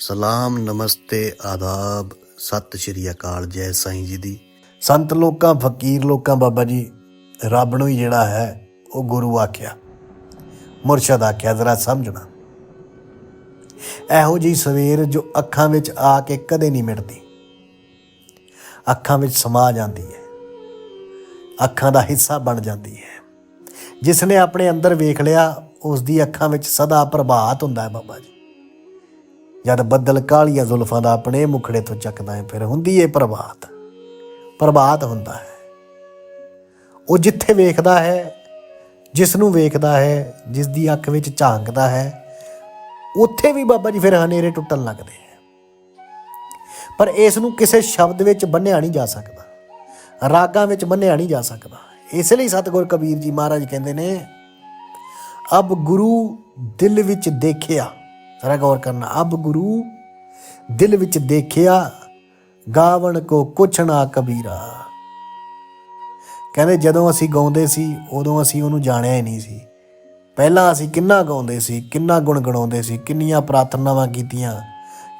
ਸਲਾਮ, ਨਮਸਤੇ, ਆਦਾਬ, ਸਤਿ ਸ਼੍ਰੀ ਅਕਾਲ, ਜੈ ਸਾਈਂ ਜੀ ਦੀ। ਸੰਤ ਲੋਕਾਂ, ਫਕੀਰ ਲੋਕਾਂ, ਬਾਬਾ ਜੀ, ਰੱਬ ਨੂੰ ਹੀ ਜਿਹੜਾ ਹੈ, ਉਹ ਗੁਰੂ ਆਖਿਆ। ਮੁਰਸ਼ਦ ਆਖਿਆ, ਜ਼ਰਾ ਸਮਝਣਾ। ਇਹੋ ਜੀ ਸਵੇਰ ਜੋ ਅੱਖਾਂ ਵਿੱਚ ਆ ਕੇ ਕਦੇ ਨਹੀਂ ਮਿਟਦੀ। ਅੱਖਾਂ ਵਿੱਚ ਸਮਾ ਜਾਂਦੀ ਹੈ। ਅੱਖਾਂ ਦਾ ਹਿੱਸਾ ਬਣ ਜਾਂਦੀ ਹੈ। ਜਿਸ ਨੇ ਆਪਣੇ ਅੰਦਰ ਵੇਖ ਲਿਆ, ਉਸ ਦੀ ਅੱਖਾਂ ਵਿੱਚ ਸਦਾ ਪ੍ਰਭਾਤ ਹੁੰਦਾ ਹੈ ਬਾਬਾ ਜੀ। ਜਦ ਬੱਦਲ ਕਾਲੀਆਂ ਜ਼ੁਲਫਾਂ ਦਾ ਆਪਣੇ ਮੁਖੜੇ ਤੋਂ ਚੱਕਦਾ ਹੈ, ਫਿਰ ਹੁੰਦੀ ਏ ਪ੍ਰਭਾਤ। ਪ੍ਰਭਾਤ ਹੁੰਦਾ ਹੈ। ਉਹ ਜਿੱਥੇ ਵੇਖਦਾ ਹੈ ਜਿਸ ਨੂੰ ਵੇਖਦਾ ਹੈ ਜਿਸ ਦੀ ਅੱਖ ਵਿੱਚ ਝਾਂਕਦਾ ਹੈ, ਉੱਥੇ ਵੀ ਬਾਬਾ ਜੀ ਫਿਰ ਹਨੇਰੇ ਟੁੱਟਣ ਲੱਗਦੇ ਹੈ। ਪਰ ਇਸ ਨੂੰ ਕਿਸੇ ਸ਼ਬਦ ਵਿੱਚ ਬੰਨਿਆ ਨਹੀਂ ਜਾ ਸਕਦਾ। ਰਾਗਾਂ ਵਿੱਚ ਬੰਨਿਆ ਨਹੀਂ ਜਾ ਸਕਦਾ। ਇਸ ਲਈ ਸਤਿਗੁਰ ਕਬੀਰ ਜੀ ਮਹਾਰਾਜ ਕਹਿੰਦੇ ਨੇ, ਅਬ ਗੁਰੂ ਦਿਲ ਵਿੱਚ ਦੇਖਿਆ ਜ਼ਰਾ ਗੌਰ ਕਰਨਾ। ਅਬ ਗੁਰੂ ਦਿਲ ਵਿੱਚ ਦੇਖਿਆ, ਗਾਵਣ ਕੋ ਕੁਛ ਨਾ ਕਬੀਰਾ। ਕਹਿੰਦੇ ਜਦੋਂ ਅਸੀਂ ਗਾਉਂਦੇ ਸੀ, ਉਦੋਂ ਅਸੀਂ ਉਹਨੂੰ ਜਾਣਿਆ ਹੀ ਨਹੀਂ ਸੀ। ਪਹਿਲਾਂ ਅਸੀਂ ਕਿੰਨਾ ਗਾਉਂਦੇ ਸੀ, ਕਿੰਨਾ ਗੁਣਗੁਣਾਉਂਦੇ ਸੀ, ਕਿੰਨੀਆਂ ਪ੍ਰਾਰਥਨਾਵਾਂ ਕੀਤੀਆਂ,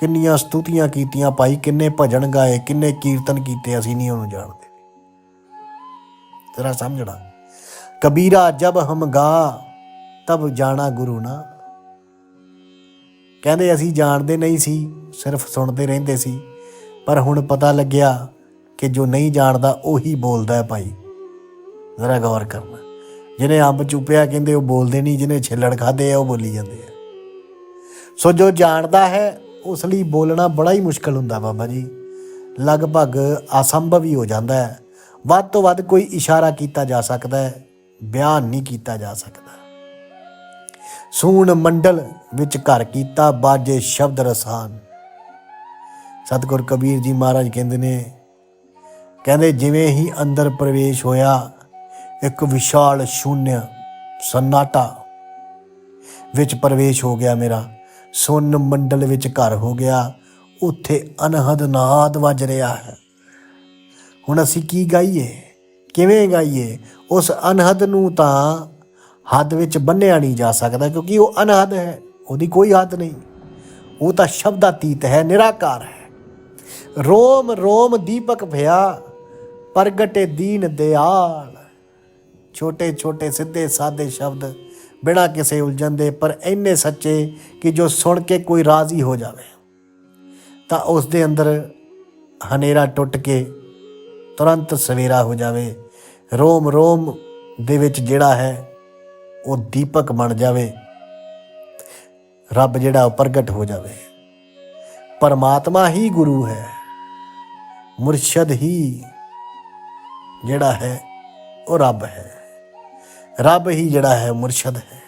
ਕਿੰਨੀਆਂ ਸਤੁਤੀਆਂ ਕੀਤੀਆਂ, ਭਾਈ ਕਿੰਨੇ ਭਜਨ ਗਾਏ, ਕਿੰਨੇ ਕੀਰਤਨ ਕੀਤੇ, ਅਸੀਂ ਨਹੀਂ ਉਹਨੂੰ ਜਾਣਦੇ। ਤੇਰਾ ਸਮਝਣਾ। ਕਬੀਰਾ ਜਬ ਹਮ ਗਾ, ਤਬ ਜਾਣਾ ਗੁਰੂ ਨਾ। ਕਹਿੰਦੇ ਅਸੀਂ ਜਾਣਦੇ ਨਹੀਂ ਸੀ, ਸਿਰਫ ਸੁਣਦੇ ਰਹਿੰਦੇ ਸੀ। ਪਰ ਹੁਣ ਪਤਾ ਲੱਗਿਆ ਕਿ ਜੋ ਨਹੀਂ ਜਾਣਦਾ, ਉਹੀ ਬੋਲਦਾ ਹੈ ਭਾਈ। ਜ਼ਰਾ ਗੌਰ ਕਰਨਾ। ਜਿਹਨੇ ਅੰਬ ਚੁੱਪਿਆ, ਕਹਿੰਦੇ ਉਹ ਬੋਲਦੇ ਨਹੀਂ, ਜਿਹਨੇ ਛਿੱਲੜ ਖਾਦੇ ਆ, ਉਹ ਬੋਲੀ ਜਾਂਦੇ ਆ। ਸੋ ਜੋ ਜਾਣਦਾ ਹੈ, ਉਸ ਲਈ ਬੋਲਣਾ ਬੜਾ ਹੀ ਮੁਸ਼ਕਲ ਹੁੰਦਾ ਬਾਬਾ ਜੀ। ਲਗਭਗ ਅਸੰਭਵ ਹੀ ਹੋ ਜਾਂਦਾ ਹੈ। ਵੱਧ ਤੋਂ ਵੱਧ ਕੋਈ ਇਸ਼ਾਰਾ ਕੀਤਾ ਜਾ ਸਕਦਾ ਹੈ, ਬਿਆਨ ਨਹੀਂ ਕੀਤਾ ਜਾ ਸਕਦਾ। ਸੂਣ ਮੰਡਲ ਵਿੱਚ ਘਰ ਕੀਤਾ ਬਾਜੇ ਸ਼ਬਦ ਰਸਾਨ। ਸਤਿਗੁਰ ਕਬੀਰ ਜੀ ਮਹਾਰਾਜ ਕਹਿੰਦੇ ਨੇ, ਕਹਿੰਦੇ ਜਿਵੇਂ ਹੀ ਅੰਦਰ ਪ੍ਰਵੇਸ਼ ਹੋਇਆ, ਇੱਕ ਵਿਸ਼ਾਲ ਸ਼ੂਨਿਆ ਸੰਨਾਟਾ ਵਿੱਚ ਪ੍ਰਵੇਸ਼ ਹੋ ਗਿਆ ਮੇਰਾ। ਸੁਨ ਮੰਡਲ ਵਿੱਚ ਘਰ ਹੋ ਗਿਆ, ਉੱਥੇ ਅਨਹਦ ਨਾਦ ਵੱਜ ਰਿਹਾ ਹੈ। ਹੁਣ ਅਸੀਂ ਕੀ ਗਾਈਏ? ਕਿਵੇਂ ਗਾਈਏ? ਉਸ ਅਨਹਦ ਨੂੰ ਤਾਂ ਹੱਦ ਵਿੱਚ ਬੰਨਿਆ ਨਹੀਂ ਜਾ ਸਕਦਾ ਕਿਉਂਕਿ ਉਹ ਅਨਹਦ ਹੈ, ਉਹਦੀ ਕੋਈ ਹੱਦ ਨਹੀਂ। ਉਹ ਤਾਂ ਸ਼ਬਦਾਤੀਤ ਹੈ, ਨਿਰਾਕਾਰ ਹੈ। ਰੋਮ ਰੋਮ ਦੀਪਕ ਭਇਆ, ਪ੍ਰਗਟੇ ਦੀਨ ਦਿਆਲ। ਛੋਟੇ ਛੋਟੇ ਸਿੱਧੇ, ਸਾਦੇ ਸ਼ਬਦ ਬਿਨਾਂ ਕਿਸੇ ਉਲਝਣ ਦੇ ਪਰ ਇੰਨੇ ਸੱਚੇ ਕਿ ਜੋ ਸੁਣ ਕੇ ਕੋਈ ਰਾਜ਼ੀ ਹੋ ਜਾਵੇ। ਤਾਂ ਉਸ ਦੇ ਅੰਦਰ ਹਨੇਰਾ ਟੁੱਟ ਕੇ ਤੁਰੰਤ ਸਵੇਰਾ ਹੋ ਜਾਵੇ। ਰੋਮ ਰੋਮ ਦੇ ਵਿੱਚ ਜਿਹੜਾ ਹੈ ਉਹ ਦੀਪਕ ਬਣ ਜਾਵੇ। ਰੱਬ ਜਿਹੜਾ ਉਹ ਪ੍ਰਗਟ ਹੋ ਜਾਵੇ। ਪਰਮਾਤਮਾ ਹੀ ਗੁਰੂ ਹੈ। ਮੁਰਸ਼ਦ ਹੀ ਜਿਹੜਾ ਹੈ, ਉਹ ਰੱਬ ਹੈ। ਰੱਬ ਹੀ ਜਿਹੜਾ ਹੈ, ਮੁਰਸ਼ਦ ਹੈ।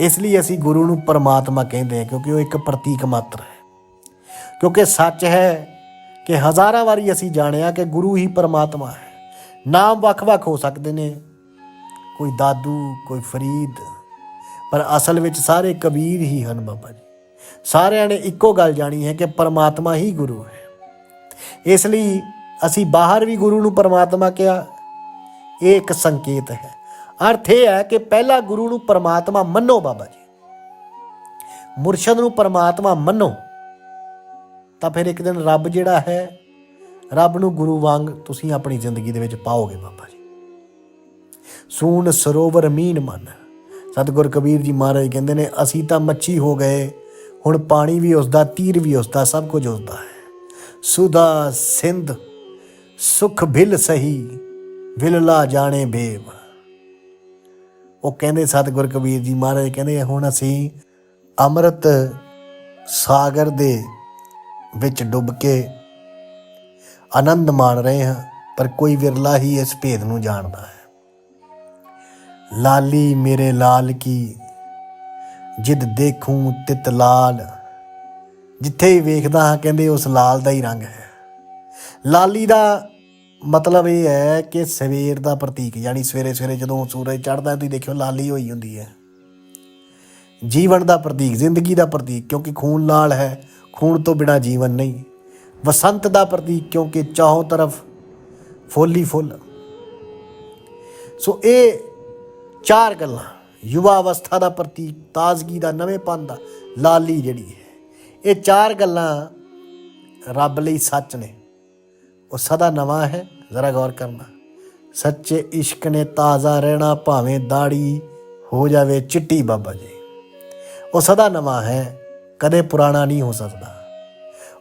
ਇਸ ਲਈ ਅਸੀਂ ਗੁਰੂ ਨੂੰ ਪਰਮਾਤਮਾ ਕਹਿੰਦੇ ਹਾਂ, ਕਿਉਂਕਿ ਉਹ ਇੱਕ ਪ੍ਰਤੀਕ ਮਾਤਰ ਹੈ। ਕਿਉਂਕਿ ਸੱਚ ਹੈ ਕਿ ਹਜ਼ਾਰਾਂ ਵਾਰੀ ਅਸੀਂ ਜਾਣਿਆ ਕਿ ਗੁਰੂ ਹੀ ਪਰਮਾਤਮਾ ਹੈ। ਨਾਮ ਵੱਖ-ਵੱਖ ਹੋ ਸਕਦੇ ਨੇ। ਕੋਈ ਦਾਦੂ, ਕੋਈ ਫਰੀਦ, ਪਰ ਅਸਲ ਵਿੱਚ ਸਾਰੇ ਕਬੀਰ ਹੀ ਹਨ ਬਾਬਾ ਜੀ। ਸਾਰਿਆਂ ਨੇ ਇੱਕੋ ਗੱਲ ਜਾਣੀ ਹੈ ਕਿ ਪਰਮਾਤਮਾ ਹੀ ਗੁਰੂ ਹੈ। ਇਸ ਲਈ ਅਸੀਂ ਬਾਹਰ ਵੀ ਗੁਰੂ ਨੂੰ ਪਰਮਾਤਮਾ ਕਿਹਾ, ਇਹ ਇੱਕ ਸੰਕੇਤ ਹੈ। ਅਰਥ ਇਹ ਹੈ ਕਿ ਪਹਿਲਾ ਗੁਰੂ ਨੂੰ ਪਰਮਾਤਮਾ ਮੰਨੋ ਬਾਬਾ ਜੀ। ਮੁਰਸ਼ਦ ਨੂੰ ਪਰਮਾਤਮਾ ਮੰਨੋ, ਤਾਂ ਫਿਰ ਇੱਕ ਦਿਨ ਰੱਬ ਜਿਹੜਾ ਹੈ, ਰੱਬ ਨੂੰ ਗੁਰੂ ਵਾਂਗ ਤੁਸੀਂ ਆਪਣੀ ਜ਼ਿੰਦਗੀ ਦੇ ਵਿੱਚ ਪਾਓਗੇ ਬਾਬਾ ਜੀ। ਸੂਨ ਸਰੋਵਰ ਮੀਨ ਮਨ। ਸਤਿਗੁਰ ਕਬੀਰ ਜੀ ਮਹਾਰਾਜ ਕਹਿੰਦੇ ਨੇ, ਅਸੀਂ ਤਾਂ ਮੱਛੀ ਹੋ ਗਏ, ਹੁਣ ਪਾਣੀ ਵੀ ਉਸਦਾ, ਤੀਰ ਵੀ ਉਸਦਾ, ਸਭ ਕੁਝ ਉਸਦਾ ਹੈ। ਸੁਦਾ ਸਿੰਧ, ਸੁਖ ਭਿਲ ਸਹੀ ਵਿਲਲਾ ਜਾਣੇ ਬੇਵ। ਉਹ ਕਹਿੰਦੇ, ਸਤਿਗੁਰ ਕਬੀਰ ਜੀ ਮਹਾਰਾਜ ਕਹਿੰਦੇ, ਹੁਣ ਅਸੀਂ ਅੰਮ੍ਰਿਤ ਸਾਗਰ ਦੇ ਵਿੱਚ ਡੁੱਬ ਕੇ ਆਨੰਦ ਮਾਣ ਰਹੇ ਹਾਂ, ਪਰ ਕੋਈ ਵਿਰਲਾ ਹੀ ਇਸ ਭੇਦ ਨੂੰ ਜਾਣਦਾ ਹੈ। ਲਾਲੀ ਮੇਰੇ ਲਾਲ ਕੀ? ਜਿੱਦ ਦੇਖੂੰ ਤਿਤ ਲਾਲ। ਜਿੱਥੇ ਹੀ ਵੇਖਦਾ ਹਾਂ ਕਹਿੰਦੇ ਉਸ ਲਾਲ ਦਾ ਹੀ ਰੰਗ ਹੈ। ਲਾਲੀ ਦਾ ਮਤਲਬ ਇਹ ਹੈ ਕਿ ਸਵੇਰ ਦਾ ਪ੍ਰਤੀਕ, ਯਾਨੀ ਸਵੇਰੇ ਸਵੇਰੇ ਜਦੋਂ ਸੂਰਜ ਚੜ੍ਹਦਾ ਤੁਸੀਂ ਦੇਖਿਓ ਲਾਲੀ ਹੋਈ ਹੁੰਦੀ ਹੈ। ਜੀਵਨ ਦਾ ਪ੍ਰਤੀਕ, ਜ਼ਿੰਦਗੀ ਦਾ ਪ੍ਰਤੀਕ, ਕਿਉਂਕਿ ਖੂਨ ਲਾਲ ਹੈ, ਖੂਨ ਤੋਂ ਬਿਨਾ ਜੀਵਨ ਨਹੀਂ। ਵਸੰਤ ਦਾ ਪ੍ਰਤੀਕ, ਕਿਉਂਕਿ ਚਾਹੋਂ ਤਰਫ ਫੁੱਲ ਹੀ ਫੁੱਲ। ਸੋ ਇਹ ਚਾਰ ਗੱਲਾਂ। ਯੁਵਾ ਅਵਸਥਾ ਦਾ ਪ੍ਰਤੀਕ, ਤਾਜ਼ਗੀ ਦਾ ਨਵੇਂਪਨ ਦਾ ਲਾਲੀ ਜਿਹੜੀ ਹੈ। ਇਹ ਚਾਰ ਗੱਲਾਂ ਰੱਬ ਲਈ ਸੱਚ ਨੇ। ਉਹ ਸਦਾ ਨਵਾਂ ਹੈ, ਜ਼ਰਾ ਗੌਰ ਕਰਨਾ। ਸੱਚੇ ਇਸ਼ਕ ਨੇ ਤਾਜ਼ਾ ਰਹਿਣਾ, ਭਾਵੇਂ ਦਾੜੀ ਹੋ ਜਾਵੇ ਚਿੱਟੀ ਬਾਬਾ ਜੀ। ਉਹ ਸਦਾ ਨਵਾਂ ਹੈ, ਕਦੇ ਪੁਰਾਣਾ ਨਹੀਂ ਹੋ ਸਕਦਾ।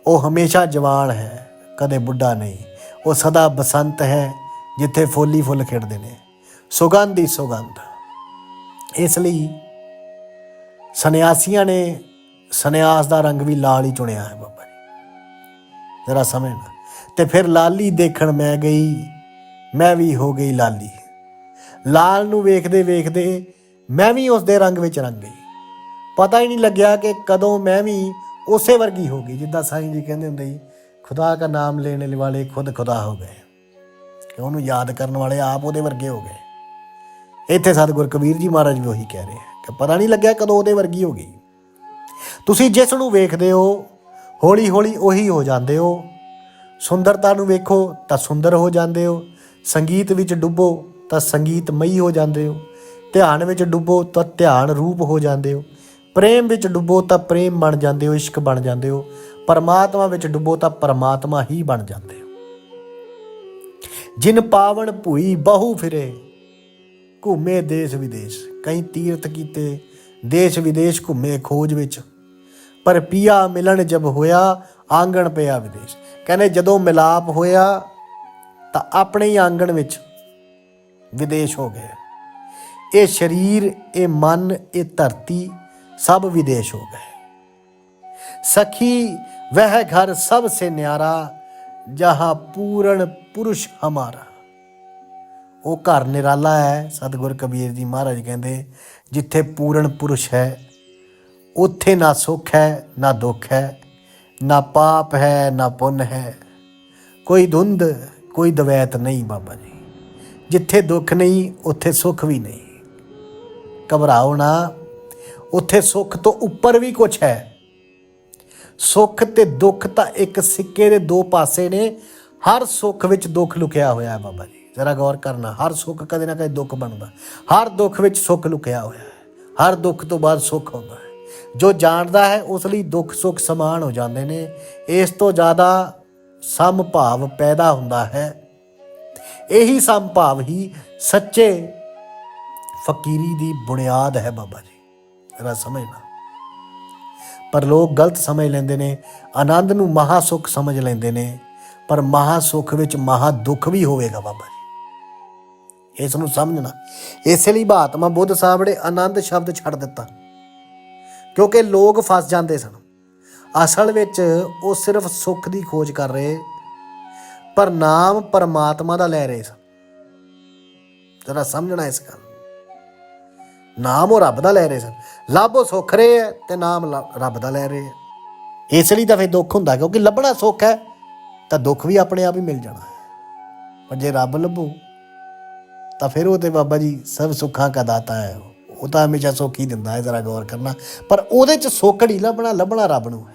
ਉਹ ਹਮੇਸ਼ਾ ਜਵਾਨ ਹੈ, ਕਦੇ ਬੁੱਢਾ ਨਹੀਂ। ਉਹ ਸਦਾ ਬਸੰਤ ਹੈ, ਜਿੱਥੇ ਫੁੱਲ ਹੀ ਫੁੱਲ ਖਿੜਦੇ ਨੇ। ਸੁਗੰਧ ਹੀ ਸੁਗੰਧ। ਇਸ ਲਈ ਸੰਨਿਆਸੀਆਂ ਨੇ ਸੰਨਿਆਸ ਦਾ ਰੰਗ ਵੀ ਲਾਲ ਹੀ ਚੁਣਿਆ ਹੈ ਬਾਬਾ ਜੀ। ਜ਼ਰਾ ਸਮਝਣਾ ਤੇ ਫਿਰ ਲਾਲੀ ਦੇਖਣ ਮੈਂ ਗਈ, ਮੈਂ ਵੀ ਹੋ ਗਈ ਲਾਲੀ। ਲਾਲ ਨੂੰ ਵੇਖਦੇ ਵੇਖਦੇ ਮੈਂ ਵੀ ਉਸ ਦੇ ਰੰਗ ਵਿੱਚ ਰੰਗ ਗਈ। ਪਤਾ ਹੀ ਨਹੀਂ ਲੱਗਿਆ ਕਿ ਕਦੋਂ ਮੈਂ ਵੀ ਉਸੇ ਵਰਗੀ ਹੋ ਗਈ, ਜਿੱਦਾਂ ਸਾਈਂ ਜੀ ਕਹਿੰਦੇ ਹੁੰਦੇ ਸੀ, ਖੁਦਾ ਦਾ ਨਾਮ ਲੈਣ ਵਾਲੇ ਖੁਦ ਖੁਦਾ ਹੋ ਗਏ। ਕਿ ਉਹਨੂੰ ਯਾਦ ਕਰਨ ਵਾਲੇ ਆਪ ਉਹਦੇ ਵਰਗੇ ਹੋ ਗਏ। ਇੱਥੇ ਸਤਿਗੁਰ ਕਬੀਰ ਜੀ ਮਹਾਰਾਜ ਵੀ ਉਹੀ ਕਹਿ ਰਹੇ ਆ ਕਿ ਪਤਾ ਨਹੀਂ ਲੱਗਿਆ ਕਦੋਂ ਉਹਦੇ ਵਰਗੀ ਹੋ ਗਈ। ਤੁਸੀਂ ਜਿਸ ਨੂੰ ਵੇਖਦੇ ਹੋ, ਹੌਲੀ ਹੌਲੀ ਉਹੀ ਹੋ ਜਾਂਦੇ ਹੋ। ਸੁੰਦਰਤਾ ਨੂੰ ਵੇਖੋ ਤਾਂ ਸੁੰਦਰ ਹੋ ਜਾਂਦੇ ਹੋ। ਸੰਗੀਤ ਵਿੱਚ ਡੁੱਬੋ ਤਾਂ ਸੰਗੀਤਮਈ ਹੋ ਜਾਂਦੇ ਹੋ। ਧਿਆਨ ਵਿੱਚ ਡੁੱਬੋ ਤਾਂ ਧਿਆਨ ਰੂਪ ਹੋ ਜਾਂਦੇ ਹੋ। ਪ੍ਰੇਮ ਵਿੱਚ ਡੁੱਬੋ ਤਾਂ ਪ੍ਰੇਮ ਬਣ ਜਾਂਦੇ ਹੋ, ਇਸ਼ਕ ਬਣ ਜਾਂਦੇ ਹੋ। ਪਰਮਾਤਮਾ ਵਿੱਚ ਡੁੱਬੋ ਤਾਂ ਪਰਮਾਤਮਾ ਹੀ ਬਣ ਜਾਂਦੇ ਹੋ। ਜਿਨ ਪਾਵਨ ਭੂਈ ਬਹੁ ਫਿਰੇ ਘੁੰਮੇ ਦੇਸ਼ ਵਿਦੇਸ਼ ਕਈ ਤੀਰਥ ਕੀਤੇ ਦੇਸ਼ ਵਿਦੇਸ਼ ਘੁੰਮੇ ਖੋਜ ਵਿੱਚ ਪਰ ਪੀਆ ਮਿਲਣ ਜਬ ਹੋਇਆ ਆਂਗਣ ਪਿਆ ਵਿਦੇਸ਼ ਕਹਿੰਦੇ ਜਦੋਂ ਮਿਲਾਪ ਹੋਇਆ ਤਾਂ ਆਪਣੇ ਹੀ ਆਂਗਣ ਵਿੱਚ ਵਿਦੇਸ਼ ਹੋ ਗਏ ਇਹ ਸਰੀਰ ਇਹ ਮਨ ਇਹ ਧਰਤੀ ਸਭ ਵਿਦੇਸ਼ ਹੋ ਗਏ सखी वह घर सबसे न्यारा जहां पूर्ण पुरुष हमारा ਉਹ ਘਰ ਨਿਰਾਲਾ ਹੈ, ਸਤਿਗੁਰ ਕਬੀਰ ਜੀ ਮਹਾਰਾਜ ਕਹਿੰਦੇ, ਜਿੱਥੇ ਪੂਰਨ ਪੁਰਸ਼ ਹੈ, ਉੱਥੇ ਨਾ ਸੁੱਖ ਹੈ, ਨਾ ਦੁੱਖ ਹੈ, ਨਾ ਪਾਪ ਹੈ, ਨਾ ਪੁੰਨ ਹੈ। ਕੋਈ ਧੁੰਦ, ਕੋਈ ਦਵੈਤ ਨਹੀਂ ਬਾਬਾ ਜੀ। ਜਿੱਥੇ ਦੁੱਖ ਨਹੀਂ, ਉੱਥੇ ਸੁੱਖ ਵੀ ਨਹੀਂ। ਘਬਰਾਓ ਨਾ, ਉੱਥੇ ਸੁੱਖ ਤੋਂ ਉੱਪਰ ਵੀ ਕੁਝ ਹੈ। ਸੁੱਖ ਤੇ ਦੁੱਖ ਤਾਂ ਇੱਕ ਸਿੱਕੇ ਦੇ ਦੋ ਪਾਸੇ ਨੇ, ਹਰ ਸੁੱਖ ਵਿੱਚ ਦੁੱਖ ਲੁਕਿਆ ਹੋਇਆ ਹੈ ਬਾਬਾ ਜੀ। ਜ਼ਰਾ ਗੌਰ ਕਰਨਾ, ਹਰ ਸੁੱਖ ਕਦੇ ਨਾ ਕਦੇ ਦੁੱਖ ਬਣਦਾ। ਹਰ ਦੁੱਖ ਵਿੱਚ ਸੁੱਖ ਲੁਕਿਆ ਹੋਇਆ ਹੈ। ਹਰ ਦੁੱਖ ਤੋਂ ਬਾਅਦ ਸੁੱਖ ਆਉਂਦਾ ਹੈ। ਜੋ ਜਾਣਦਾ ਹੈ, ਉਸ ਲਈ ਦੁੱਖ ਸੁੱਖ ਸਮਾਨ ਹੋ ਜਾਂਦੇ ਨੇ। ਇਸ ਤੋਂ ਜ਼ਿਆਦਾ ਸਮ ਭਾਵ ਪੈਦਾ ਹੁੰਦਾ ਹੈ। ਇਹੀ ਸਮਭਾਵ ਹੀ ਸੱਚੇ ਫਕੀਰੀ ਦੀ ਬੁਨਿਆਦ ਹੈ ਬਾਬਾ ਜੀ। ਇਹਦਾ ਸਮਝਣਾ ਪਰ ਲੋਕ ਗਲਤ ਸਮਝ ਲੈਂਦੇ ਨੇ, ਆਨੰਦ ਨੂੰ ਮਹਾ ਸੁਖ ਸਮਝ ਲੈਂਦੇ ਨੇ। ਪਰ ਮਹਾ ਸੁਖ ਵਿੱਚ ਮਹਾ ਦੁੱਖ ਵੀ ਹੋਵੇਗਾ ਬਾਬਾ ਜੀ। ਇਸ ਨੂੰ ਸਮਝਣਾ। ਇਸੇ ਲਈ ਮਹਾਤਮਾ ਬੁੱਧ ਸਾਹਿਬ ਨੇ ਆਨੰਦ ਸ਼ਬਦ ਛੱਡ ਦਿੱਤਾ। ਕਿਉਂਕਿ ਲੋਕ ਫਸ ਜਾਂਦੇ ਸਨ। ਅਸਲ ਵਿੱਚ ਉਹ ਸਿਰਫ ਸੁੱਖ ਦੀ ਖੋਜ ਕਰ ਰਹੇ, ਪਰ ਨਾਮ ਪਰਮਾਤਮਾ ਦਾ ਲੈ ਰਹੇ ਸਨ। ਜਰਾ ਸਮਝਣਾ ਇਸ ਗੱਲ ਨਾਮ ਉਹ ਰੱਬ ਦਾ ਲੈ ਰਹੇ ਸਨ। ਲੱਭ ਉਹ ਸੁੱਖ ਰਹੇ ਹੈ ਤੇ ਨਾਮ ਲ- ਰੱਬ ਦਾ ਲੈ ਰਹੇ ਹੈ। ਇਸ ਲਈ ਤਾਂ ਫਿਰ ਦੁੱਖ ਹੁੰਦਾ, ਕਿਉਂਕਿ ਲੱਭਣਾ ਸੁੱਖ ਹੈ, ਤਾਂ ਦੁੱਖ ਵੀ ਆਪਣੇ ਆਪ ਹੀ ਮਿਲ ਜਾਣਾ ਹੈ। ਪਰ ਜੇ ਰੱਬ ਲੱਭੂ ਤਾਂ ਫਿਰ ਉਹ ਤੇ ਬਾਬਾ ਜੀ ਸਭ ਸੁੱਖਾਂ ਦਾ ਦਾਤਾ ਹੈ। ਉਹ ਤਾਂ ਹਮੇਸ਼ਾ ਸੁੱਖ ਹੀ ਦਿੰਦਾ ਹੈ, ਜ਼ਰਾ ਗੌਰ ਕਰਨਾ। ਪਰ ਉਹਦੇ ਚ ਸੁੱਖ ਨਹੀਂ ਲੱਭਣਾ ਲੱਭਣਾ ਰੱਬ ਨੂੰ।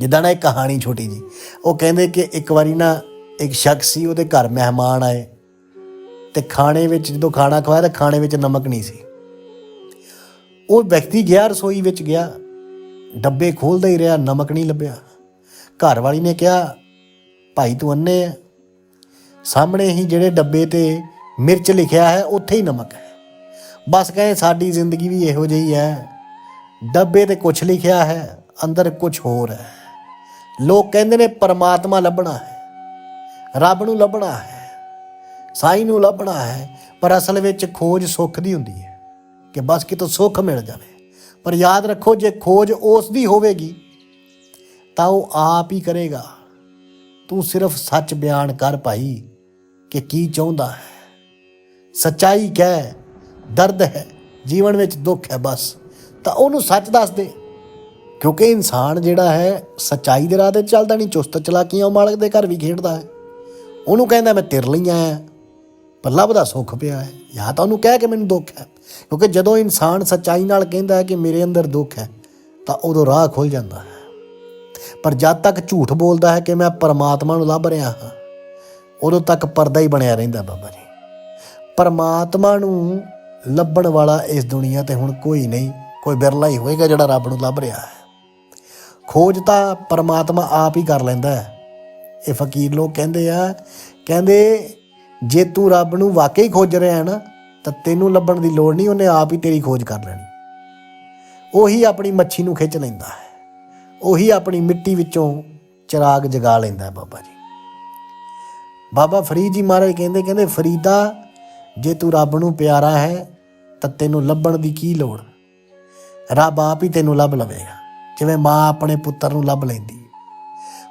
ਜਿੱਦਾਂ ਨਾ ਇੱਕ ਕਹਾਣੀ ਛੋਟੀ ਜੀ ਉਹ ਕਹਿੰਦੇ ਕਿ ਇੱਕ ਵਾਰੀ ਨਾ ਇੱਕ ਸ਼ਖਸ ਸੀ, ਉਹਦੇ ਘਰ ਮਹਿਮਾਨ ਆਏ। ਤੇ ਖਾਣੇ ਵਿੱਚ, ਜਦੋਂ ਖਾਣਾ ਖਵਾਇਆ ਤਾਂ ਖਾਣੇ ਵਿੱਚ ਨਮਕ ਨਹੀਂ ਸੀ। ਉਹ ਵਿਅਕਤੀ ਗਿਆ, ਰਸੋਈ ਵਿੱਚ ਗਿਆ। ਡੱਬੇ ਖੋਲਦਾ ਹੀ ਰਿਹਾ, ਨਮਕ ਨਹੀਂ ਲੱਭਿਆ। ਘਰ ਵਾਲੀ ਨੇ ਕਿਹਾ, ਭਾਈ ਤੂੰ ਅੰਨੇ ਹੈ ਸਾਹਮਣੇ ਹੀ ਜਿਹੜੇ ਡੱਬੇ ਤੇ ਮਿਰਚ ਲਿਖਿਆ ਹੈ, ਉੱਥੇ ਹੀ ਨਮਕ ਹੈ। ਬਸ ਕਹੇ ਸਾਡੀ ਜ਼ਿੰਦਗੀ ਵੀ ਇਹੋ ਜਿਹੀ ਹੈ। ਡੱਬੇ ਤੇ ਕੁਝ ਲਿਖਿਆ ਹੈ, ਅੰਦਰ ਕੁਝ ਹੋਰ ਹੈ। ਲੋਕ ਕਹਿੰਦੇ ਨੇ ਪਰਮਾਤਮਾ ਲੱਭਣਾ ਹੈ। ਰੱਬ ਨੂੰ ਲੱਭਣਾ ਹੈ। ਸਾਈ ਨੂੰ ਲੱਭਣਾ ਹੈ। ਪਰ ਅਸਲ ਵਿੱਚ ਖੋਜ ਸੁੱਖ ਦੀ ਹੁੰਦੀ ਹੈ ਕਿ ਬਸ ਕਿਤੋਂ ਸੁੱਖ ਮਿਲ ਜਾਵੇ। ਪਰ ਯਾਦ ਰੱਖੋ, ਜੇ ਖੋਜ ਉਸ ਦੀ ਹੋਵੇਗੀ, ਤਾਂ ਉਹ ਆਪ ਹੀ ਕਰੇਗਾ। ਤੂੰ ਸਿਰਫ ਸੱਚ ਬਿਆਨ ਕਰ ਭਾਈ ਕਿ ਕੀ ਚਾਹੁੰਦਾ ਹੈ। ਸੱਚਾਈ ਕਹਿ, ਦਰਦ ਹੈ, ਜੀਵਨ ਵਿੱਚ ਦੁੱਖ ਹੈ ਬਸ। ਤਾਂ ਉਹਨੂੰ ਸੱਚ ਦੱਸ ਦੇ। ਕਿਉਂਕਿ ਇਨਸਾਨ ਜਿਹੜਾ ਹੈ, ਸੱਚਾਈ ਦੇ ਰਾਹ ਤੇ ਚੱਲਦਾ ਨਹੀਂ, ਚੁਸਤ ਚਲਾਕੀਆਂ ਉਹ ਮਾਲਕ ਦੇ ਘਰ ਵੀ ਖੇਡਦਾ ਹੈ। ਉਹਨੂੰ ਕਹਿੰਦਾ, ਮੈਂ ਤੇਰੇ ਲਈ ਆਇਆ ਪਰ ਲੱਭਦਾ ਸੁੱਖ ਪਿਆ ਹੈ। ਜਾਂ ਤਾਂ ਉਹਨੂੰ ਕਹਿ ਕੇ ਮੈਨੂੰ ਦੁੱਖ ਹੈ। ਕਿਉਂਕਿ ਜਦੋਂ ਇਨਸਾਨ ਸੱਚਾਈ ਨਾਲ ਕਹਿੰਦਾ ਹੈ ਕਿ ਮੇਰੇ ਅੰਦਰ ਦੁੱਖ ਹੈ, ਤਾਂ ਉਦੋਂ ਰਾਹ ਖੁੱਲ ਜਾਂਦਾ ਹੈ। ਪਰ ਜਦ ਤੱਕ ਝੂਠ ਬੋਲਦਾ ਹੈ ਕਿ ਮੈਂ ਪਰਮਾਤਮਾ ਨੂੰ ਲੱਭ ਰਿਹਾ ਹਾਂ, ਉਦੋਂ ਤੱਕ ਪਰਦਾ ਹੀ ਬਣਿਆ ਰਹਿੰਦਾ ਬਾਬਾ ਜੀ। ਪਰਮਾਤਮਾ ਨੂੰ ਲੱਭਣ ਵਾਲਾ ਇਸ ਦੁਨੀਆ ਤੇ ਹੁਣ ਕੋਈ ਨਹੀਂ, ਕੋਈ ਬਿਰਲਾ ਹੀ ਹੋਏਗਾ ਜਿਹੜਾ ਰੱਬ ਨੂੰ ਲੱਭ ਰਿਹਾ ਹੈ। ਖੋਜ ਤਾਂ ਪਰਮਾਤਮਾ ਆਪ ਹੀ ਕਰ ਲੈਂਦਾ ਹੈ। ਇਹ ਫਕੀਰ ਲੋਕ ਕਹਿੰਦੇ ਆ, ਕਹਿੰਦੇ ਜੇ ਤੂੰ ਰੱਬ ਨੂੰ ਵਾਕਈ ਖੋਜ ਰਿਹਾ ਹੈ ਨਾ, ਤਾਂ ਤੈਨੂੰ ਲੱਭਣ ਦੀ ਲੋੜ ਨਹੀਂ, ਉਹਨੇ ਆਪ ਹੀ ਤੇਰੀ ਖੋਜ ਕਰ ਲੈਣੀ। ਉਹੀ ਆਪਣੀ ਮੱਛੀ ਨੂੰ ਖਿੱਚ ਲੈਂਦਾ ਹੈ। ਉਹੀ ਆਪਣੀ ਮਿੱਟੀ ਵਿੱਚੋਂ ਚਿਰਾਗ ਜਗਾ ਲੈਂਦਾ ਹੈ ਬਾਬਾ ਜੀ। ਬਾਬਾ ਫਰੀਦ ਜੀ ਮਹਾਰਾਜ ਕਹਿੰਦੇ ਕਹਿੰਦੇ ਫਰੀਦਾ ਜੇ ਤੂੰ ਰੱਬ ਨੂੰ ਪਿਆਰਾ ਹੈ, ਤਾਂ ਤੈਨੂੰ ਲੱਭਣ ਦੀ ਕੀ ਲੋੜ? ਰੱਬ ਆਪ ਹੀ ਤੈਨੂੰ ਲੱਭ ਲਵੇਗਾ, ਜਿਵੇਂ ਮਾਂ ਆਪਣੇ ਪੁੱਤਰ ਨੂੰ ਲੱਭ ਲੈਂਦੀ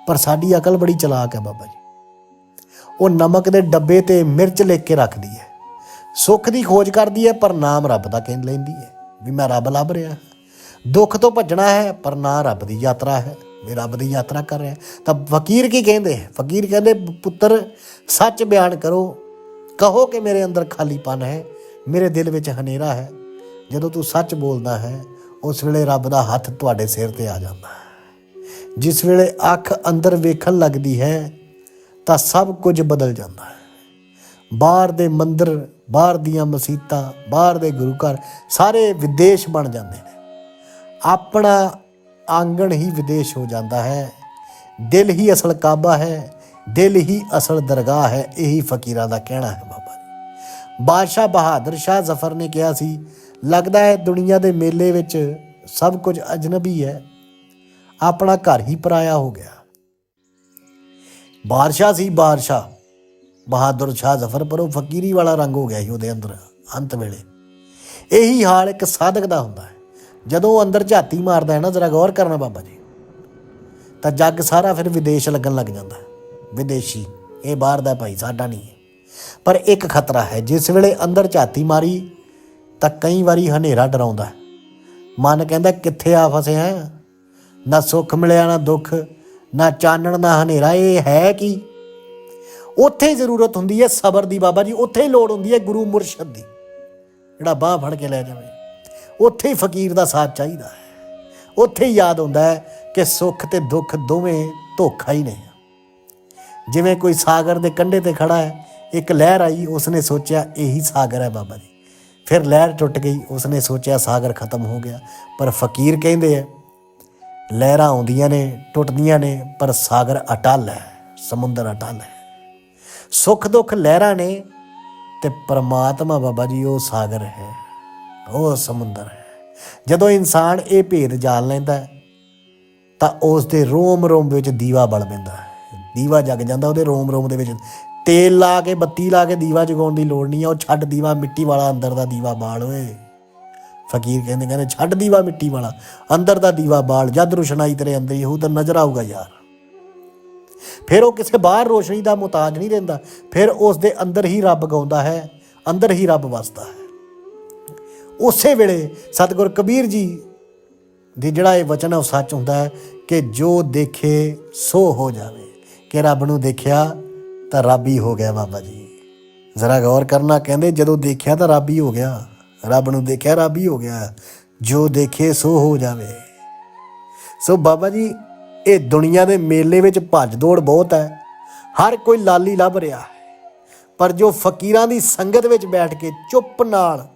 ਪਰ ਸਾਡੀ ਅਕਲ ਬੜੀ ਚਲਾਕ ਹੈ ਬਾਬਾ ਜੀ। ਉਹ ਨਮਕ ਦੇ ਡੱਬੇ ਤੇ ਮਿਰਚ ਲਿਖ ਕੇ ਰੱਖਦੀ ਹੈ। ਸੁੱਖ ਦੀ ਖੋਜ ਕਰਦੀ ਹੈ, ਪਰ ਨਾਮ ਰੱਬ ਦਾ ਕਹਿ ਲੈਂਦੀ ਹੈ। ਵੀ ਮੈਂ ਰੱਬ ਲੱਭ ਰਿਹਾ ਦੁੱਖ ਤੋਂ ਭੱਜਣਾ ਹੈ, ਪਰ ਨਾ ਰੱਬ ਦੀ ਯਾਤਰਾ ਹੈ। ਵੀ ਰੱਬ ਦੀ ਯਾਤਰਾ ਕਰ ਰਿਹਾ ਤਾਂ ਫਕੀਰ ਕੀ ਕਹਿੰਦੇ ਫਕੀਰ ਕਹਿੰਦੇ, ਪੁੱਤਰ, ਸੱਚ ਬਿਆਨ ਕਰੋ ਕਹੋ ਕਿ ਮੇਰੇ ਅੰਦਰ ਖਾਲੀਪਨ ਹੈ, ਮੇਰੇ ਦਿਲ ਵਿੱਚ ਹਨੇਰਾ ਹੈ। ਜਦੋਂ ਤੂੰ ਸੱਚ ਬੋਲਦਾ ਹੈ, ਉਸ ਵੇਲੇ ਰੱਬ ਦਾ ਹੱਥ ਤੁਹਾਡੇ ਸਿਰ ਤੇ ਆ ਜਾਂਦਾ ਹੈ। ਜਿਸ ਵੇਲੇ ਅੱਖ ਅੰਦਰ ਵੇਖਣ ਲੱਗਦੀ ਹੈ, ਤਾਂ ਸਭ ਕੁਝ ਬਦਲ ਜਾਂਦਾ ਹੈ। ਬਾਹਰ ਦੇ ਮੰਦਰ, ਬਾਹਰ ਦੀਆਂ ਮਸੀਤਾਂ, ਬਾਹਰ ਦੇ ਗੁਰੂ ਘਰ, ਸਾਰੇ ਵਿਦੇਸ਼ ਬਣ ਜਾਂਦੇ ਨੇ। ਆਪਣਾ ਆਂਗਣ ਹੀ ਵਿਦੇਸ਼ ਹੋ ਜਾਂਦਾ ਹੈ। ਦਿਲ ਹੀ ਅਸਲ ਕਾਬਾ ਹੈ। ਦਿਲ ਹੀ ਅਸਲ ਦਰਗਾਹ ਹੈ, ਇਹੀ ਫਕੀਰਾਂ ਦਾ ਕਹਿਣਾ ਹੈ ਬਾਬਾ ਜੀ। ਬਾਦਸ਼ਾਹ ਬਹਾਦਰ ਸ਼ਾਹ ਜ਼ਫਰ ਨੇ ਕਿਹਾ ਸੀ, ਲੱਗਦਾ ਹੈ ਦੁਨੀਆ ਦੇ ਮੇਲੇ ਵਿੱਚ ਸਭ ਕੁਝ ਅਜਨਬੀ ਹੈ, ਆਪਣਾ ਘਰ ਹੀ ਪਰਾਇਆ ਹੋ ਗਿਆ। ਬਾਦਸ਼ਾਹ ਸੀ ਬਾਦਸ਼ਾਹ, ਬਹਾਦਰ ਸ਼ਾਹ ਜ਼ਫਰ ਪਰ ਉਹ ਫਕੀਰੀ ਵਾਲਾ ਰੰਗ ਹੋ ਗਿਆ ਸੀ ਉਹਦੇ ਅੰਦਰ, ਅੰਤ ਵੇਲੇ। ਇਹੀ ਹਾਲ ਇੱਕ ਸਾਧਕ ਦਾ ਹੁੰਦਾ ਹੈ। ਜਦੋਂ ਉਹ ਅੰਦਰ ਝਾਤੀ ਮਾਰਦਾ ਹੈ ਨਾ, ਜ਼ਰਾ ਗੌਰ ਕਰਨਾ ਬਾਬਾ ਜੀ। ਤਾਂ ਜੱਗ ਸਾਰਾ ਫਿਰ ਵਿਦੇਸ਼ ਲੱਗਣ ਲੱਗ ਜਾਂਦਾ ਹੈ। ਵਿਦੇਸ਼ੀ। ਇਹ ਬਾਹਰ ਦਾ ਭਾਈ ਸਾਡਾ ਨਹੀਂ ਹੈ। ਪਰ ਇੱਕ ਖਤਰਾ ਹੈ, ਜਿਸ ਵੇਲੇ ਅੰਦਰ ਝਾਤੀ ਮਾਰੀ, ਤਾਂ ਕਈ ਵਾਰੀ ਹਨੇਰਾ ਡਰਾਉਂਦਾ ਮਨ ਕਹਿੰਦਾ, ਕਿੱਥੇ ਆ ਫਸੇ ਹੈ? ਨਾ ਸੁੱਖ ਮਿਲਿਆ, ਨਾ ਦੁੱਖ, ਨਾ ਚਾਨਣ, ਨਾ ਹਨੇਰਾ, ਇਹ ਹੈ ਕੀ? ਉੱਥੇ ਜ਼ਰੂਰਤ ਹੁੰਦੀ ਹੈ ਸਬਰ ਦੀ, ਬਾਬਾ ਜੀ। ਉੱਥੇ ਹੀ ਲੋੜ ਹੁੰਦੀ ਹੈ ਗੁਰੂ ਮੁਰਸ਼ਦ ਦੀ, ਜਿਹੜਾ ਬਾਹ ਫੜ ਕੇ ਲੈ ਜਾਵੇ। ਉੱਥੇ ਹੀ ਫਕੀਰ ਦਾ ਸਾਥ ਚਾਹੀਦਾ ਹੈ। ਉੱਥੇ ਹੀ ਯਾਦ ਹੁੰਦਾ ਹੈ ਕਿ ਸੁੱਖ ਤੇ ਦੁੱਖ ਦੋਵੇਂ ਧੋਖਾ ਹੀ ਨੇ। ਜਿਵੇਂ ਕੋਈ ਸਾਗਰ ਦੇ ਕੰਢੇ ਤੇ ਖੜਾ ਹੈ, ਇੱਕ ਲਹਿਰ ਆਈ, ਉਸਨੇ ਸੋਚਿਆ ਇਹੀ ਸਾਗਰ ਹੈ ਬਾਬਾ ਜੀ। ਫਿਰ ਲਹਿਰ ਟੁੱਟ ਗਈ, ਉਸਨੇ ਸੋਚਿਆ ਸਾਗਰ ਖਤਮ ਹੋ ਗਿਆ। ਪਰ ਫਕੀਰ ਕਹਿੰਦੇ ਆ, ਲਹਿਰਾਂ ਆਉਂਦੀਆਂ ਨੇ, ਟੁੱਟਦੀਆਂ ਨੇ, ਪਰ ਸਾਗਰ ਅਟਲ ਹੈ, ਸਮੁੰਦਰ ਅਟਲ ਹੈ। ਸੁੱਖ ਦੁੱਖ ਲਹਿਰਾਂ ਨੇ ਤੇ ਪਰਮਾਤਮਾ ਬਾਬਾ ਜੀ, ਉਹ ਸਾਗਰ ਹੈ, ਉਹ ਸਮੁੰਦਰ ਹੈ। ਜਦੋਂ ਇਨਸਾਨ ਇਹ ਭੇਦ ਜਾਣ ਲੈਂਦਾ ਤਾਂ ਉਸ ਦੇ ਰੋਮ ਰੋਮ ਵਿੱਚ ਦੀਵਾ ਬਲ ਪੈਂਦਾ ਹੈ। ਦੀਵਾ ਜਗ ਜਾਂਦਾ ਉਹਦੇ ਰੋਮ ਰੋਮ ਦੇ ਵਿੱਚ। ਤੇਲ ਲਾ ਕੇ, ਬੱਤੀ ਲਾ ਕੇ ਦੀਵਾ ਜਗਾਉਣ ਦੀ ਲੋੜ ਨਹੀਂ ਆ, ਉਹ ਛੱਡ ਦੀਵਾ ਮਿੱਟੀ ਵਾਲਾ, ਅੰਦਰ ਦਾ ਦੀਵਾ ਬਾਲ ਓਏ। ਫਕੀਰ ਕਹਿੰਦੇ ਕਹਿੰਦੇ, ਛੱਡ ਦੀਵਾ ਮਿੱਟੀ ਵਾਲਾ, ਅੰਦਰ ਦਾ ਦੀਵਾ ਬਾਲ, ਜਦ ਰੋਸ਼ਨਾਈ ਤੇਰੇ ਅੰਦਰ ਹੀ ਹੋਊ ਤਾਂ ਨਜ਼ਰ ਆਊਗਾ ਯਾਰ। ਫਿਰ ਉਹ ਕਿਸੇ ਬਾਹਰ ਰੋਸ਼ਨੀ ਦਾ ਮੁਤਾਜ ਨਹੀਂ ਰਹਿੰਦਾ ਫਿਰ ਉਸ ਦੇ ਅੰਦਰ ਹੀ ਰੱਬ ਗਾਉਂਦਾ ਹੈ, ਅੰਦਰ ਹੀ ਰੱਬ ਵਸਦਾ ਹੈ। ਉਸੇ ਵੇਲੇ ਸਤਿਗੁਰ ਕਬੀਰ ਜੀ ਦੀ ਜਿਹੜਾ ਇਹ ਵਚਨ ਹੈ ਉਹ ਸੱਚ ਹੁੰਦਾ ਹੈ ਕਿ ਜੋ ਦੇਖੇ ਸੋ ਹੋ ਜਾਵੇ। ਕਿ ਰੱਬ ਨੂੰ ਦੇਖਿਆ ਤਾਂ ਰੱਬ ਹੀ ਹੋ ਗਿਆ ਬਾਬਾ ਜੀ। ਜ਼ਰਾ ਗੌਰ ਕਰਨਾ, ਕਹਿੰਦੇ ਜਦੋਂ ਦੇਖਿਆ ਤਾਂ ਰੱਬ ਹੀ ਹੋ ਗਿਆ। ਰੱਬ ਨੂੰ ਦੇਖਿਆ ਰੱਬ ਹੀ ਹੋ ਗਿਆ। ਜੋ ਦੇਖੇ ਸੋ ਹੋ ਜਾਵੇ। ਸੋ ਬਾਬਾ ਜੀ, ਇਹ ਦੁਨੀਆ ਦੇ ਮੇਲੇ ਵਿੱਚ ਭੱਜ ਦੌੜ ਬਹੁਤ ਹੈ। ਹਰ ਕੋਈ ਲਾਲੀ ਲੱਭ ਰਿਹਾ ਹੈ। ਪਰ ਜੋ ਫਕੀਰਾਂ ਦੀ ਸੰਗਤ ਵਿੱਚ ਬੈਠ ਕੇ ਚੁੱਪ ਨਾਲ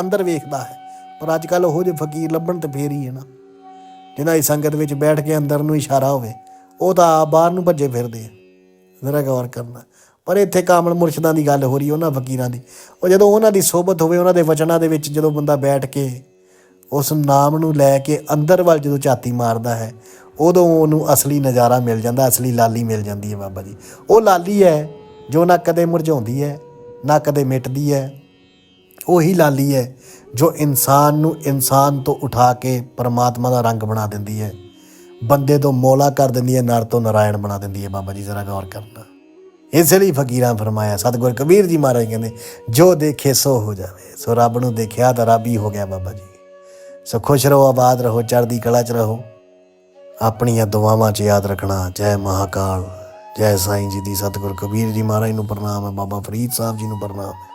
ਅੰਦਰ ਵੇਖਦਾ ਹੈ, ਪਰ ਅੱਜ ਕੱਲ ਉਹ ਜਿਹੇ ਫਕੀਰ ਲੱਭਣ ਤੇ ਫੇਰ ਹੀ ਹੈ ਨਾ। ਜਿਹਨਾਂ ਦੀ ਸੰਗਤ ਵਿੱਚ ਬੈਠ ਕੇ ਅੰਦਰ ਨੂੰ ਇਸ਼ਾਰਾ ਹੋਵੇ ਉਹ ਤਾਂ ਆਪ ਬਾਹਰ ਨੂੰ ਭੱਜੇ ਫਿਰਦੇ ਆ। ਜ਼ਰਾ ਗੌਰ ਕਰਨਾ। ਪਰ ਇੱਥੇ ਕਾਮਲ ਮੁਰਸ਼ਿਦਾਂ ਦੀ ਗੱਲ ਹੋ ਰਹੀ ਹੈ ਉਹਨਾਂ ਫਕੀਰਾਂ ਦੀ। ਉਹ ਜਦੋਂ ਉਹਨਾਂ ਦੀ ਸੋਬਤ ਹੋਵੇ, ਉਹਨਾਂ ਦੇ ਵਚਨਾਂ ਦੇ ਵਿੱਚ ਜਦੋਂ ਬੰਦਾ ਬੈਠ ਕੇ ਉਸ ਨਾਮ ਨੂੰ ਲੈ ਕੇ ਅੰਦਰ ਵੱਲ ਜਦੋਂ ਝਾਤੀ ਮਾਰਦਾ ਹੈ, ਉਦੋਂ ਉਹਨੂੰ ਅਸਲੀ ਨਜ਼ਾਰਾ ਮਿਲ ਜਾਂਦਾ, ਅਸਲੀ ਲਾਲੀ ਮਿਲ ਜਾਂਦੀ ਹੈ ਬਾਬਾ ਜੀ। ਉਹ ਲਾਲੀ ਹੈ, ਜੋ ਨਾ ਕਦੇ ਮੁਰਝਾਉਂਦੀ ਹੈ, ਨਾ ਕਦੇ ਮਿਟਦੀ ਹੈ। ਉਹੀ ਲਾਲੀ ਹੈ, ਜੋ ਇਨਸਾਨ ਨੂੰ ਇਨਸਾਨ ਤੋਂ ਉਠਾ ਕੇ ਪਰਮਾਤਮਾ ਦਾ ਰੰਗ ਬਣਾ ਦਿੰਦੀ ਹੈ। ਬੰਦੇ ਤੋਂ ਮੌਲਾ ਕਰ ਦਿੰਦੀ ਹੈ, ਨਰ ਤੋਂ ਨਾਰਾਇਣ ਬਣਾ ਦਿੰਦੀ ਹੈ ਬਾਬਾ ਜੀ, ਜ਼ਰਾ ਗੌਰ ਕਰਨਾ। ਇਸੇ ਲਈ ਫਕੀਰਾਂ ਫਰਮਾਇਆ, ਸਤਿਗੁਰ ਕਬੀਰ ਜੀ ਮਹਾਰਾਜ ਕਹਿੰਦੇ, ਜੋ ਦੇਖੇ ਸੋ ਹੋ ਜਾਵੇ, ਸੋ ਰੱਬ ਨੂੰ ਦੇਖਿਆ ਤਾਂ ਰੱਬ ਹੀ ਹੋ ਗਿਆ ਬਾਬਾ ਜੀ। ਸੋ ਖੁਸ਼ ਰਹੋ, ਆਬਾਦ ਰਹੋ, ਚੜ੍ਹਦੀ ਕਲਾ 'ਚ ਰਹੋ। ਆਪਣੀਆਂ ਦੁਆਵਾਂ 'ਚ ਯਾਦ ਰੱਖਣਾ, ਜੈ ਮਹਾਕਾਲ, ਜੈ ਸਾਈਂ ਜੀ ਦੀ ਸਤਿਗੁਰ ਕਬੀਰ ਜੀ ਮਹਾਰਾਜ ਨੂੰ ਪ੍ਰਣਾਮ ਹੈ, ਬਾਬਾ ਫਰੀਦ ਸਾਹਿਬ ਜੀ ਨੂੰ ਪ੍ਰਣਾਮ ਹੈ।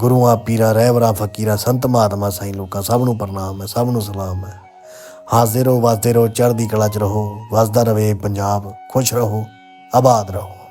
ਗੁਰੂਆਂ, ਪੀਰਾਂ, ਰਹਿਬਰਾਂ, ਫਕੀਰਾਂ, ਸੰਤ ਮਹਾਤਮਾ ਸਾਈਂ ਲੋਕਾਂ, ਸਭ ਨੂੰ ਪ੍ਰਣਾਮ ਹੈ, ਸਭ ਨੂੰ ਸਲਾਮ ਹੈ। ਹਾਜ਼ਰ ਰਹੋ ਵਾਸਦੇ ਰਹੋ, ਚੜ੍ਹਦੀ ਕਲਾ 'ਚ ਰਹੋ, ਵਸਦਾ ਰਵੇ ਪੰਜਾਬ, ਖੁਸ਼ ਰਹੋ, ਆਬਾਦ ਰਹੋ।